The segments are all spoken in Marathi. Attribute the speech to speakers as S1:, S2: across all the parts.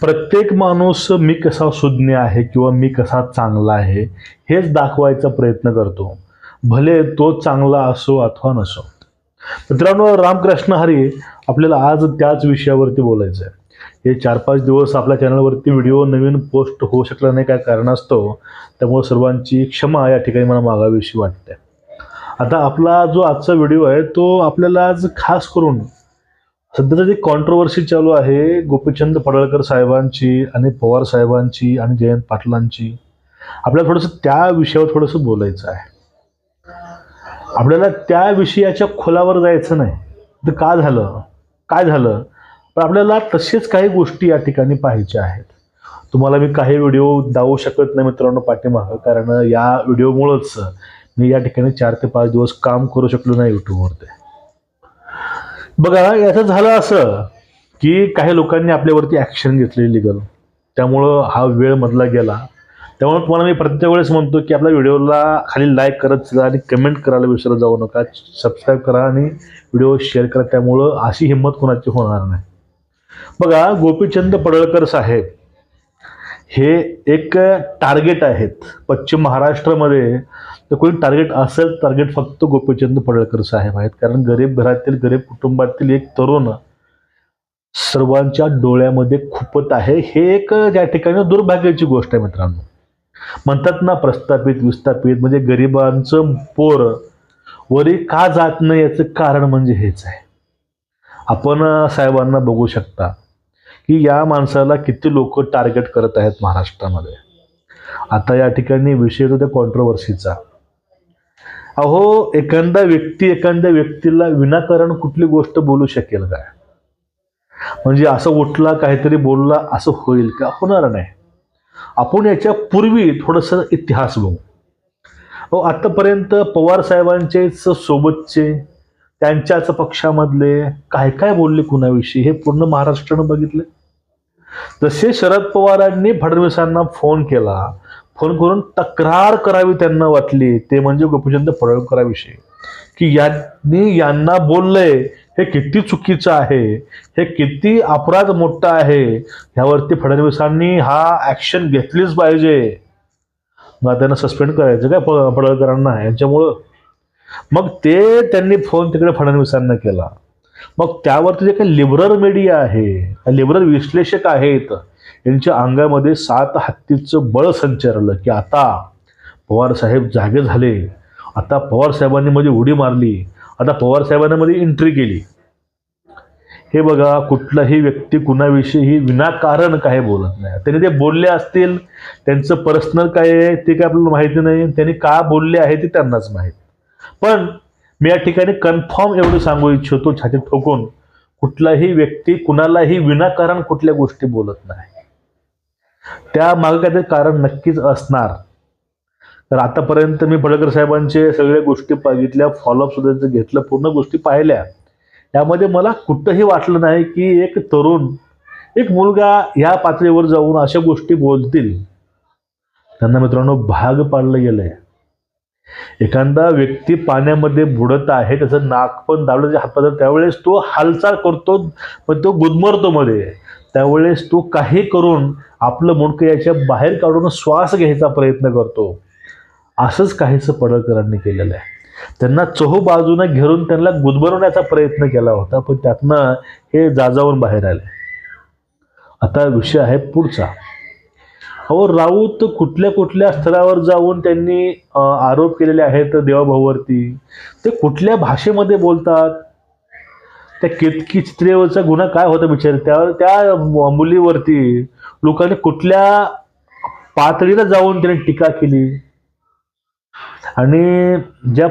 S1: प्रत्येक माणूस मी कसा सुज्ञ आहे किंवा मी कसा चांगला आहे हेच दाखवायचा प्रयत्न करतो. भले तो चांगला असो अथवा नसो. मित्रांनो रामकृष्ण हरी आपल्याला आज त्याच विषयावरती बोलायचं आहे. हे चार पाच दिवस आपल्या चॅनलवरती व्हिडिओ नवीन पोस्ट होऊ शकला नाही काय कारणास्तव त्यामुळे सर्वांची क्षमा या ठिकाणी मला मागावीशी वाटते. आता आपला जो आजचा व्हिडिओ आहे तो आपल्याला आज खास करून सध्या जी कॉन्ट्रोवर्सी चालू आहे गोपीचंद पडळकर साहेबांची आणि पवार साहेबांची आणि जयंत पाटलांची आपल्याला थोडंसं त्या विषयावर थोडंसं बोलायचं आहे. आपल्याला त्या विषयाच्या खोलावर जायचं नाही. तर का झालं? काय झालं? पण आपल्याला तसेच काही गोष्टी या ठिकाणी पाहायच्या आहेत. तुम्हाला मी काही व्हिडिओ दावू शकत नाही मित्रांनो पाठीमागं कारण या व्हिडिओमुळंच मी या ठिकाणी चार ते पाच दिवस काम करू शकलो नाही यूट्यूबवरती बघा याचं झालं असं की काही लोकांनी आपल्यावरती ॲक्शन घेतलेली लिगल त्यामुळं हा वेळ मधला गेला. त्यामुळे तुम्हाला मी प्रत्येक वेळेस म्हणतो की आपल्या व्हिडिओला खाली लाईक करत चला आणि कमेंट करायला विसरत जाऊ नका. सबस्क्राईब करा आणि व्हिडिओ शेअर करा. त्यामुळं अशी हिंमत कोणाची होणार नाही. बघा गोपीचंद पडळकर साहेब हे एक टार्गेट आहेत. पश्चिम महाराष्ट्रामध्ये तर कोणी टार्गेट असेल टार्गेट फक्त गोपीचंद पडळकर साहेब आहेत. कारण गरीब घरातील गरीब कुटुंबातील एक तरुण सर्वांच्या डोळ्यामध्ये खुपत आहे. हे एक ज्या ठिकाणी दुर्भाग्याची गोष्ट आहे मित्रांनो. म्हणतात ना प्रस्थापित विस्थापित म्हणजे गरिबांचं पोर वरी का जात नाही याचं कारण म्हणजे हेच आहे. आपण साहेबांना बघू शकता की या माणसाला किती लोक टार्गेट करत आहेत महाराष्ट्रामध्ये. आता या ठिकाणी विषय होतो त्या कॉन्ट्रोवर्सीचा अहो एखादा व्यक्ती एखाद्या व्यक्तीला विनाकारण कुठली गोष्ट बोलू शकेल काय? म्हणजे असं उठला काहीतरी बोलला असं होईल का? होणार नाही. आपण याच्या पूर्वी थोडंसं इतिहास बघू. अहो आतापर्यंत पवार साहेबांचेच सोबतचे त्यांच्याच पक्षामधले काय काय बोलले कुणाविषयी हे पूर्ण महाराष्ट्रानं बघितलं. जसे शरद पवारांनी फडणवीसांना फोन केला फोन करून तक्रार करावी त्यांना वाटली ते म्हणजे गोपीचंद पडळकराविषयी की यांनी यांना बोललंय हे किती चुकीचं आहे हे किती अपराध मोठा आहे ह्यावरती फडणवीसांनी हा ॲक्शन घेतलीच पाहिजे. मग त्यांना सस्पेंड करायचं काय पडळकरांना यांच्यामुळं. मग ते त्यांनी फोन तिकडे फडणवीसांना केला. मग त्यावरती जे काही लिबरल मीडिया आहे लिबरल विश्लेषक आहेत यांच्या अंगामध्ये सात हत्तीचं बळ संचारलं की आता पवार साहेब जागे झाले. आता पवार साहेबांनी मध्ये उडी मारली. आता पवार साहेबांनी मध्ये एंट्री केली. हे बघा कुठलाही व्यक्ती कुणाविषयी विनाकारण काही बोलत नाही. त्यांनी ते बोलले असतील. त्यांचं पर्सनल काय आहे ते काय आपल्याला माहिती नाही. त्यांनी का बोलले आहे ते त्यांनाच माहीत. पण मी या ठिकाणी कन्फर्म एवढं सांगू इच्छितो छातीत ठोकून कुठलाही व्यक्ती कुणालाही विनाकारण कुठल्या गोष्टी बोलत नाही. त्या मागे काहीतरी कारण नक्कीच असणार. तर आतापर्यंत मी भडकर साहेबांचे सगळ्या गोष्टी बघितल्या फॉलोअप सुद्धा घेतलं पूर्ण गोष्टी पाहिल्या. त्यामध्ये मला कुठंही वाटलं नाही की एक तरुण एक मुलगा ह्या पातळीवर जाऊन अशा गोष्टी बोलतील. त्यांना मित्रांनो भाग पाडलं गेलंय. एखादा व्यक्ती पाण्यामध्ये बुडत आहे त्याचं नाक पण दाबलं हात त्यावेळेस तो हालचाल करतो पण तो गुदमरतो मध्ये. त्यावेळेस तो काही करून आपलं मुंडकं याच्या बाहेर काढून श्वास घ्यायचा प्रयत्न करतो. असंच काहीसं पडळकरांनी केलेलं आहे. त्यांना चहूबाजूनं घेरून त्यांना गुदमरवण्याचा प्रयत्न केला होता पण त्यातनं हे जाजावून बाहेर आले. आता विषय आहे पुढचा. अहो राऊत कुठल्या कुठल्या स्तरावर जाऊन त्यांनी आरोप केलेले आहेत देवाभाऊवरती? ते कुठल्या भाषेमध्ये बोलतात? त्या केतकी चित्रेवरचा गुन्हा काय होता विचार त्यावर त्या मुलीवरती लोकांनी कुठल्या पातळीला जाऊन त्याने टीका केली. आणि ज्या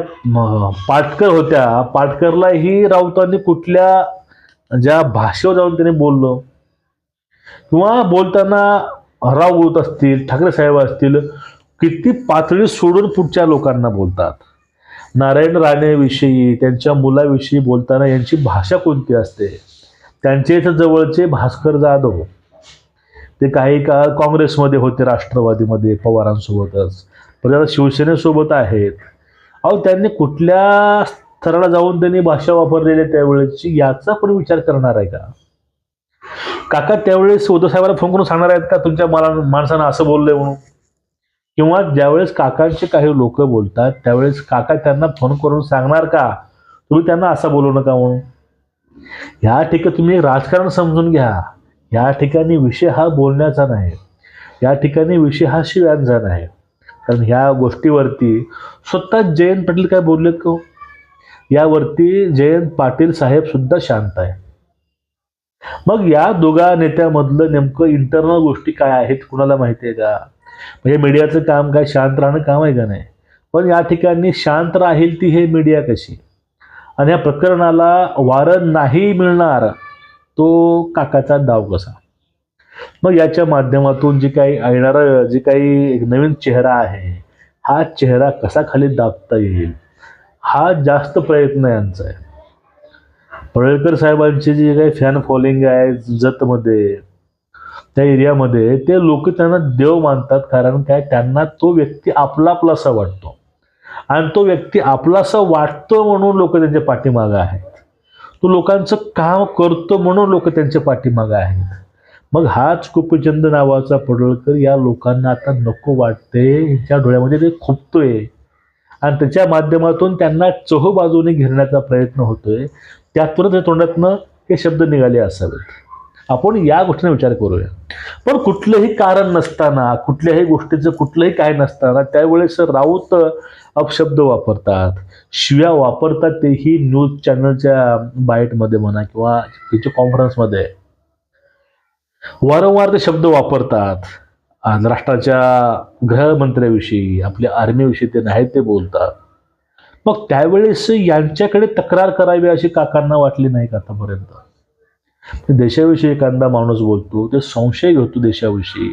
S1: पाटकर होत्या पाटकरलाही राऊतांनी कुठल्या ज्या भाषेवर जाऊन त्याने बोललो? किंवा बोलताना राऊत असतील ठाकरे साहेब असतील किती पातळी सोडून पुढच्या लोकांना बोलतात? नारायण राणेविषयी त्यांच्या मुलाविषयी बोलताना यांची भाषा कोणती असते? त्यांचे इथं जवळचे भास्कर जाधव. ते काही काळ काँग्रेसमध्ये होते राष्ट्रवादीमध्ये पवारांसोबतच. पण आता शिवसेनेसोबत आहेत. अहो त्यांनी कुठल्या स्तराला जाऊन त्यांनी भाषा वापरलेली आहे त्यावेळेची याचा पण विचार करणार आहे का? काका त्यावेळेस उद्धव साहेबांना फोन करून सांगणार आहेत का तुमच्या मला माणसानं असं बोललंय म्हणून? किंवा ज्यावेळेस काकांचे काही लोक बोलतात त्यावेळेस काका त्यांना फोन करून सांगणार का? तुम्ही त्यांना असं बोलू नका म्हणून. ह्या ठिकाणी तुम्ही राजकारण समजून घ्या. या ठिकाणी विषय हा बोलण्याचा नाही. या ठिकाणी विषय हा शिव्यांचा नाही. कारण ह्या गोष्टीवरती स्वतः जयंत पाटील काय बोलले का हो? यावरती जयंत पाटील साहेब सुद्धा शांत आहे मग या दोघा नेत्यामधलं नेमकं इंटरनल गोष्टी काय आहेत कुणाला माहिती आहे का? म्हणजे मीडियाचं काम काय शांत राहणं काम आहे का नाही? पण या ठिकाणी शांत राहील ती हे मीडिया कशी? आणि या प्रकरणाला वारं नाही मिळणार तो काकाचा डाव कसा? मग याच्या माध्यमातून जी काही येणारं जे काही एक नवीन चेहरा आहे हा चेहरा कसा खाली दाबता येईल? हा जास्त प्रयत्न यांचा आहे. पडळकर साहेबांची जी काही फॅन फॉलोइंग आहे जतमध्ये त्या एरियामध्ये ते लोक त्यांना देव मानतात कारण काय? त्यांना तो व्यक्ती आपला आपलासा वाटतो. आणि तो व्यक्ती आपलासा वाटतो म्हणून लोक त्यांच्या पाठीमागं आहेत. तो लोकांचं काम करतो म्हणून लोक त्यांच्या पाठीमागं आहेत. मग हाच कुपचंद नावाचा पडळकर या लोकांना आता नको वाटते. यांच्या डोळ्यामध्ये ते खुपतोय. आणि त्याच्या माध्यमातून त्यांना चोहोबाजूने घेरण्याचा प्रयत्न होतोय. त्यातूनच त्या तोंडातनं हे शब्द निघाले असावेत. आपण या गोष्टीने विचार करूया. पण कुठलंही कारण नसताना कुठल्याही गोष्टीचं कुठलंही काय नसताना त्यावेळेस राऊत अपशब्द वापरतात. शिव्या वापरतात तेही न्यूज चॅनलच्या बाईटमध्ये म्हणा किंवा तिच्या कॉन्फरन्समध्ये. वारंवार ते शब्द वापरतात. राष्ट्राच्या गृहमंत्र्याविषयी आपल्या आर्मीविषयी ते नाही ते बोलतात. मग त्यावेळेस यांच्याकडे तक्रार करावी अशी काकांना वाटली नाही का आतापर्यंत? देशाविषयी एखादा माणूस बोलतो ते संशय घेतो देशाविषयी.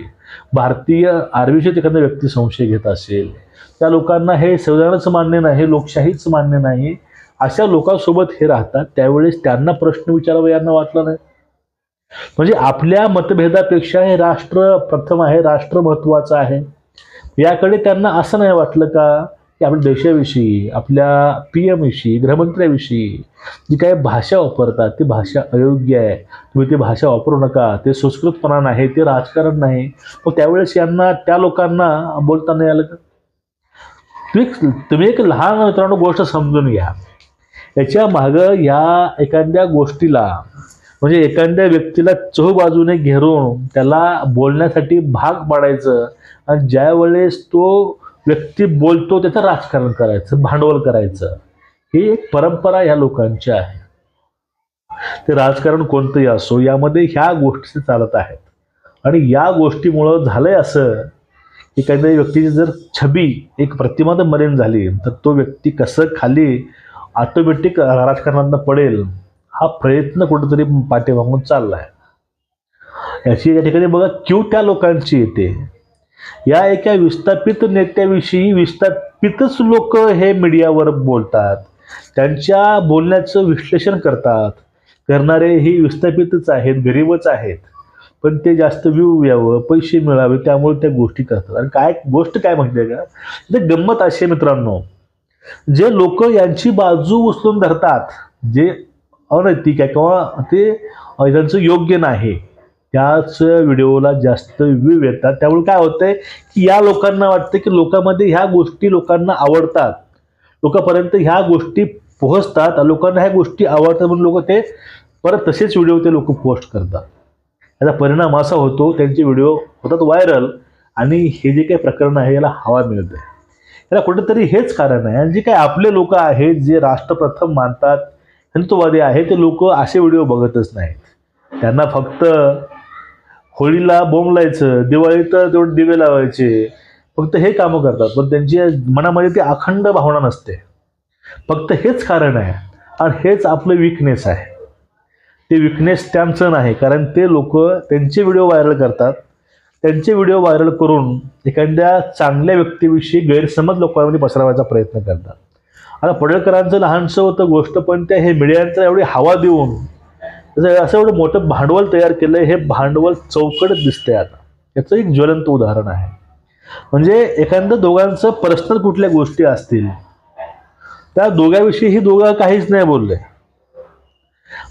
S1: भारतीय आर्मीविषयी एखादा व्यक्ती संशय घेत असेल त्या लोकांना हे संविधानाचं मान्य नाही लोकशाहीच मान्य नाही अशा लोकांसोबत हे राहतात त्यावेळेस त्यांना प्रश्न विचारावा यांना वाटलं नाही. म्हणजे आपल्या मतभेदापेक्षा हे राष्ट्र प्रथम आहे राष्ट्र महत्वाचं आहे. याकडे त्यांना असं नाही वाटलं का? की आपल्या देशाविषयी आपल्या पी एमविषयी गृहमंत्र्याविषयी जी काही भाषा वापरतात ती भाषा अयोग्य आहे. तुम्ही ती भाषा वापरू नका. ते संस्कृतपणा नाही ते राजकारण नाही. मग त्यावेळेस यांना त्या लोकांना बोलता नाही आलं का? तुम्ही तुम्ही एक लहान मित्रांनो गोष्ट समजून घ्या. याच्या मागं या एखाद्या गोष्टीला म्हणजे एखाद्या व्यक्तीला चहूबाजूने घेरून त्याला बोलण्यासाठी भाग पाडायचं. आणि ज्या वेळेस तो व्यक्ती बोलतो त्याचं राजकारण करायचं भांडवल करायचं ही एक परंपरा या लोकांची आहे. ते राजकारण कोणतंही असो यामध्ये ह्या गोष्टी चालत आहेत. आणि या गोष्टीमुळं झालंय असं की एखाद्या व्यक्तीची जर छबी एक प्रतिमा जर मलिन झाली तर तो व्यक्ती कसं खाली ऑटोमॅटिक राजकारणातनं पडेल हा प्रयत्न कुठेतरी पाठीमागून चालला आहे याची या ठिकाणी बघा क्यू त्या लोकांची येते. या एका विस्थापित नेत्याविषयी विस्थापितच लोक हे मीडियावर बोलतात. त्यांच्या बोलण्याचं विश्लेषण करतात. करणारे ही विस्थापितच आहेत गरीबच आहेत. पण ते जास्त व्ह्यू यावं पैसे मिळावे त्यामुळे त्या गोष्टी करतात. आणि काय गोष्ट काय म्हणते का? ते गंमत असे मित्रांनो. जे लोक यांची बाजू उचलून धरतात जे अनैतिक आहे किंवा ते त्यांचं योग्य नाही त्याच व्हिडिओला जास्त व्ह्यू येतात. त्यामुळे काय होतंय की या लोकांना वाटतं की लोकांमध्ये ह्या गोष्टी लोकांना आवडतात. लोकांपर्यंत ह्या गोष्टी पोहोचतात लोकांना ह्या गोष्टी आवडतात म्हणून लोक ते परत तसेच व्हिडिओ ते लोक पोस्ट करतात. याचा परिणाम असा होतो त्यांचे व्हिडिओ होतात व्हायरल आणि हे जे काही प्रकरण आहे याला हवा मिळते याला कुठेतरी हेच कारण आहे. आणि जे काही आपले लोक आहेत जे राष्ट्रप्रथम मानतात हिंदुत्ववादी आहे ते लोक असे व्हिडिओ बघतच नाहीत. त्यांना फक्त होळीला बोंब लायचं दिवाळीत तेवढे दिवे लावायचे फक्त हे कामं करतात. पण त्यांची मनामध्ये ती अखंड भावना नसते. फक्त हेच कारण आहे आणि हेच आपलं विकनेस आहे. ते विकनेस त्यांचं नाही कारण ते लोक त्यांचे व्हिडिओ व्हायरल करतात. त्यांचे व्हिडिओ व्हायरल करून एखाद्या चांगल्या व्यक्तीविषयी गैरसमज लोकांमध्ये पसरवायचा प्रयत्न करतात. आता पडळकरांचं लहानसं होतं गोष्ट पण त्या हे मीडियांचा एवढी हवा देऊन असं एवढं मोठं भांडवल तयार केलं हे भांडवल चौकडच दिसतंय आता. याचं एक ज्वलंत उदाहरण आहे. म्हणजे एखादं दोघांचं पर्सनल कुठल्या गोष्टी असतील त्या दोघांविषयी ही दोघं काहीच नाही बोलले.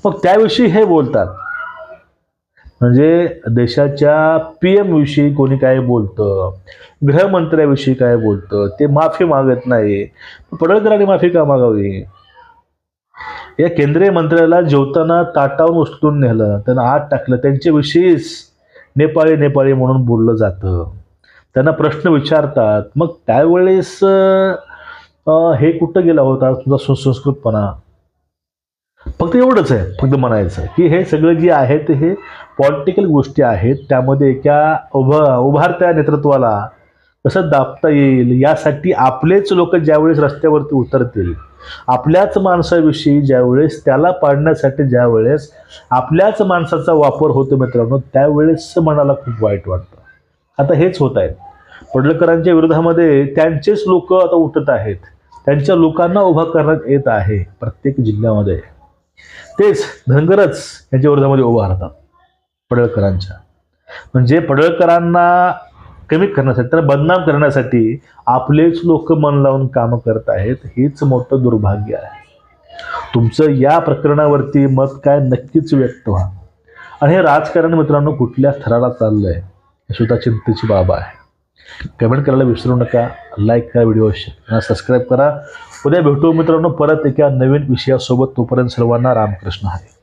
S1: मग त्याविषयी हे बोलतात. म्हणजे देशाच्या पी एम विषयी कोणी काय बोलतं गृहमंत्र्याविषयी काय बोलतं ते माफी मागत नाही. पडळकरांनी माफी का मागावी? या केंद्रीय मंत्र्याला जेवताना ताटावून उचलून नेलं. त्यांना आत टाकलं. त्यांच्याविषयीच नेपाळी नेपाळी म्हणून बोललं जातं. त्यांना प्रश्न विचारतात. मग त्यावेळेस हे कुठं गेला होता? तुझा सुसंस्कृतपणा फक्त एवढंच आहे. फक्त म्हणायचं की हे सगळं जे आहे ते हे पॉलिटिकल गोष्टी आहेत. त्यामध्ये एका उभ उभारत्या नेतृत्वाला कसं दाबता येईल? यासाठी आपलेच लोक ज्यावेळेस रस्त्यावरती उतरतील आपल्याच माणसाविषयी ज्यावेळेस त्याला पाडण्यासाठी ज्यावेळेस आपल्याच माणसाचा वापर होतो मित्रांनो त्यावेळेस मनाला खूप वाईट वाटतं. आता हेच होत आहे. पडळकरांच्या विरोधामध्ये त्यांचेच लोक आता उठत आहेत. त्यांच्या लोकांना उभा करण्यात येत आहे प्रत्येक जिल्ह्यामध्ये. तेच धनगरच यांच्या विरोधामध्ये उभा राहतात पडळकरांच्या. म्हणजे पडळकरांना कमी करण्यासाठी त्याला बदनाम करण्यासाठी आपलेच लोक मन लावून कामं करत आहेत हेच मोठं दुर्भाग्य आहे. तुमचं या प्रकरणावरती मत काय नक्कीच व्यक्त व्हा. आणि हे राजकारण मित्रांनो कुठल्या थराला आहे हे सुद्धा चिंतेची बाब आहे. कमेंट करायला विसरू नका लाईक करा व्हिडिओ सबस्क्राईब करा. उद्या भेटू मित्रांनो परत एका नवीन विषयासोबत. तोपर्यंत सर्वांना रामकृष्ण आहे